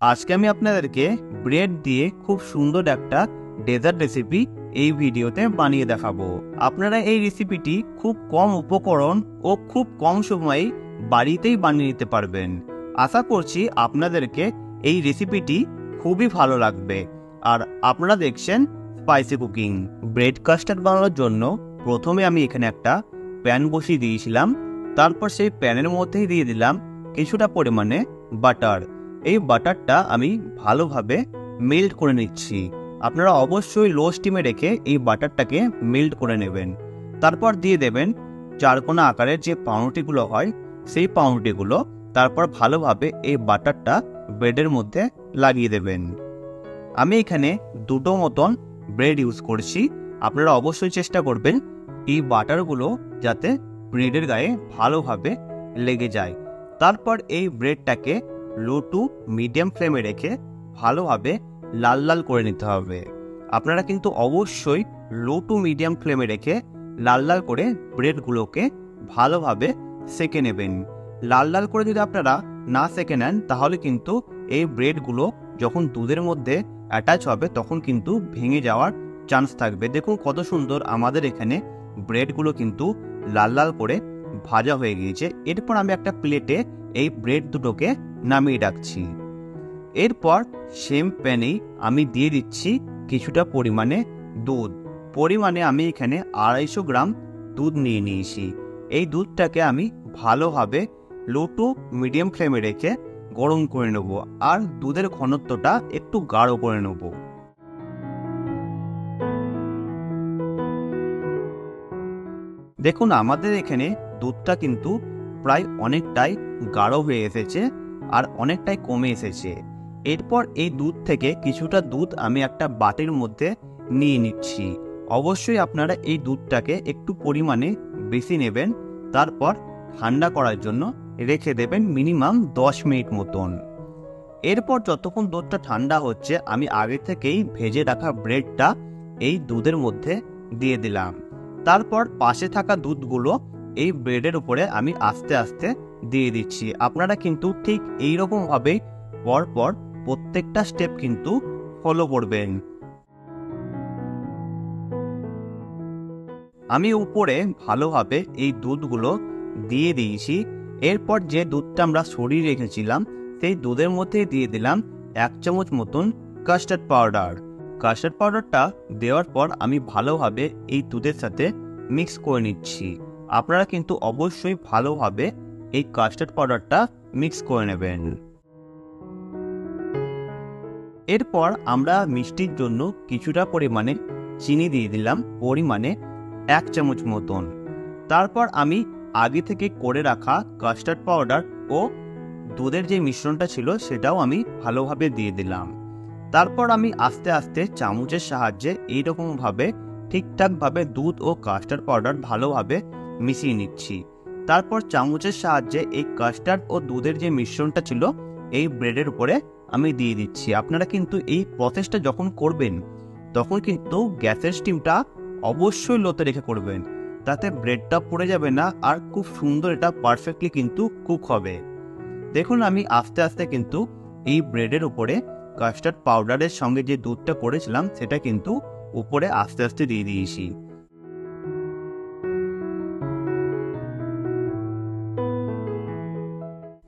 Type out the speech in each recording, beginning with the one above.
আজকে আমি আপনাদেরকে ব্রেড দিয়ে খুব সুন্দর একটা ডেজার্ট রেসিপি এই ভিডিওতে বানিয়ে দেখাবো। আপনারা এই রেসিপিটি খুব কম উপকরণ ও খুব কম সময়ে বাড়িতেই বানিয়ে নিতে পারবেন। আশা করছি আপনাদেরকে এই রেসিপিটি খুবই ভালো লাগবে। আর আপনারা দেখছেন স্পাইসি কুকিং ব্রেড কাস্টার্ড বানানোর জন্য প্রথমে আমি এখানে একটা প্যান বসিয়ে দিয়েছিলাম। তারপর সেই প্যানের মধ্যেই দিয়ে দিলাম কিছুটা পরিমাণে বাটার এই বাটারটা আমি ভালোভাবে মেল্ট করে নিচ্ছি। আপনারা অবশ্যই লো স্টিমে রেখে এই বাটারটাকে মেল্ট করে নেবেন। তারপর দিয়ে দেবেন চারকোনা আকারের যে পাউরুটিগুলো হয়, সেই পাউরুটিগুলো। তারপর ভালোভাবে এই বাটারটা ব্রেডের মধ্যে লাগিয়ে দেবেন। আমি এখানে দুটো মতন ব্রেড ইউজ করছি। আপনারা অবশ্যই চেষ্টা করবেন এই বাটারগুলো যাতে ব্রেডের গায়ে ভালোভাবে লেগে যায়। তারপর এই ব্রেডটাকে লো টু মিডিয়াম ফ্লেমে রেখে ভালোভাবে লাল লাল করে নিতে হবে। আপনারা কিন্তু অবশ্যই লো টু মিডিয়াম ফ্লেমে রেখে লাল লাল করে ব্রেডগুলোকে ভালোভাবে সেকে নেবেন। লাল লাল করে যদি আপনারা না সেকে নেন, তাহলে কিন্তু এই ব্রেডগুলো যখন দুধের মধ্যে অ্যাটাচ হবে, তখন কিন্তু ভেঙে যাওয়ার চান্স থাকবে। দেখুন কত সুন্দর আমাদের এখানে ব্রেডগুলো কিন্তু লাল লাল করে ভাজা হয়ে গিয়েছে। এরপর আমি একটা প্লেটে এই ব্রেড দুটোকে নামিয়ে রাখছি। এরপর সেম প্যানেই আমি দিয়ে দিচ্ছি কিছুটা পরিমাণে দুধ। পরিমাণে আমি এখানে আড়াইশো গ্রাম দুধ নিয়ে নিয়েছি। এই দুধটাকে আমি ভালোভাবে লো টু মিডিয়াম ফ্লেমে রেখে গরম করে নেব আর দুধের ঘনত্বটা একটু গাঢ় করে নেব। দেখুন, আমাদের এখানে দুধটা কিন্তু প্রায় অনেকটাই গাঢ় হয়ে এসেছে আর অনেকটাই কমে এসেছে। এরপর এই দুধ থেকে কিছুটা দুধ আমি একটা বাটির মধ্যে নিয়ে নিচ্ছি। অবশ্যই আপনারা এই দুধটাকে একটু পরিমাণে বেশি নেবেন, তারপর ঠান্ডা করার জন্য রেখে দেবেন মিনিমাম দশ মিনিট মতন। এরপর যতক্ষণ দুধটা ঠান্ডা হচ্ছে, আমি আগে থেকেই ভেজে রাখা ব্রেডটা এই দুধের মধ্যে দিয়ে দিলাম। তারপর পাশে থাকা দুধগুলো এই ব্রেডের উপরে আমি আস্তে আস্তে দিয়ে দিচ্ছি। আপনারা কিন্তু ঠিক এই ভাবেই পরপর প্রত্যেকটা স্টেপ কিন্তু ফলো করবেন। আমি উপরে ভালোভাবে এই দুধগুলো দিয়ে দিয়েছি। এরপর যে দুধটা আমরা সরিয়ে রেখেছিলাম, সেই দুধের মধ্যে দিয়ে দিলাম এক চামচ মতন কাস্টার্ড পাউডার কাস্টার্ড পাউডারটা দেওয়ার পর আমি ভালোভাবে এই দুধের সাথে মিক্স করে নিচ্ছি। আপনারা কিন্তু অবশ্যই ভালোভাবে এই কাস্টার্ড পাউডারটা মিক্স করে নেবেন। এরপর আমরা মিষ্টির জন্য কিছুটা পরিমাণে চিনি দিয়ে দিলাম, পরিমাণে এক চামচ মতন। তারপর আমি আগে থেকে করে রাখা কাস্টার্ড পাউডার ও দুধের যে মিশ্রণটা ছিল সেটাও আমি ভালোভাবে দিয়ে দিলাম। তারপর আমি আস্তে আস্তে চামচের সাহায্যে এইরকমভাবে ঠিকঠাকভাবে দুধ ও কাস্টার্ড পাউডার ভালোভাবে মিশিয়ে নিচ্ছি। তারপর চামচের সাহায্যে এই কাস্টার্ড ও দুধের যে মিশ্রণটা ছিল, এই ব্রেডের উপরে আমি দিয়ে দিচ্ছি। আপনারা কিন্তু এই প্রসেসটা যখন করবেন, তখন কিন্তু গ্যাসের স্টিমটা অবশ্যই লোতে রেখে করবেন। তাতে ব্রেডটা পড়ে যাবে না আর খুব সুন্দর এটা পারফেক্টলি কিন্তু কুক হবে। দেখুন, আমি আস্তে আস্তে কিন্তু এই ব্রেডের উপরে কাস্টার্ড পাউডারের সঙ্গে যে দুধটা করেছিলাম, সেটা কিন্তু উপরে আস্তে আস্তে দিয়ে দিয়েছি।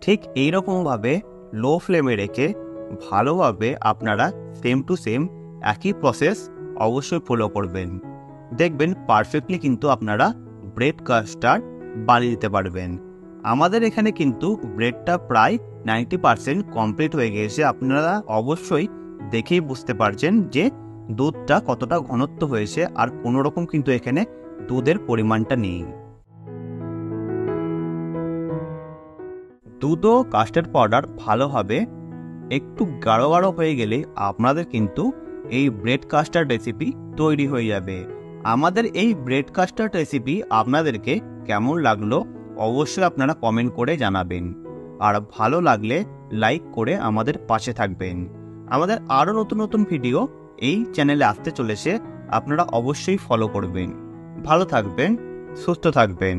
ঠিক এইরকমভাবে লো ফ্লেমে রেখে ভালোভাবে আপনারা সেম টু সেম একই প্রসেস অবশ্যই ফলো করবেন। দেখবেন পারফেক্টলি কিন্তু আপনারা ব্রেড কাস্টার্ড বানিয়ে দিতে পারবেন। আমাদের এখানে কিন্তু ব্রেডটা প্রায় নাইনটি পারসেন্ট কমপ্লিট হয়ে গিয়েছে। আপনারা অবশ্যই দেখেই বুঝতে পারছেন যে দুধটা কতটা ঘনত্ব হয়েছে আর কোনো রকম কিন্তু এখানে দুধের পরিমাণটা নেই। দুধ ও কাস্টার্ড পাউডার ভালোভাবে একটু গাঢ় গাঢ় হয়ে গেলে আপনাদের কিন্তু এই ব্রেড কাস্টার্ড রেসিপি তৈরি হয়ে যাবে। আমাদের এই ব্রেড কাস্টার্ড রেসিপি আপনাদেরকে কেমন লাগল অবশ্যই আপনারা কমেন্ট করে জানাবেন। আর ভালো লাগলে লাইক করে আমাদের পাশে থাকবেন। আমাদের আরও নতুন নতুন ভিডিও এই চ্যানেলে আসতে চলেছে, আপনারা অবশ্যই ফলো করবেন। ভালো থাকবেন, সুস্থ থাকবেন।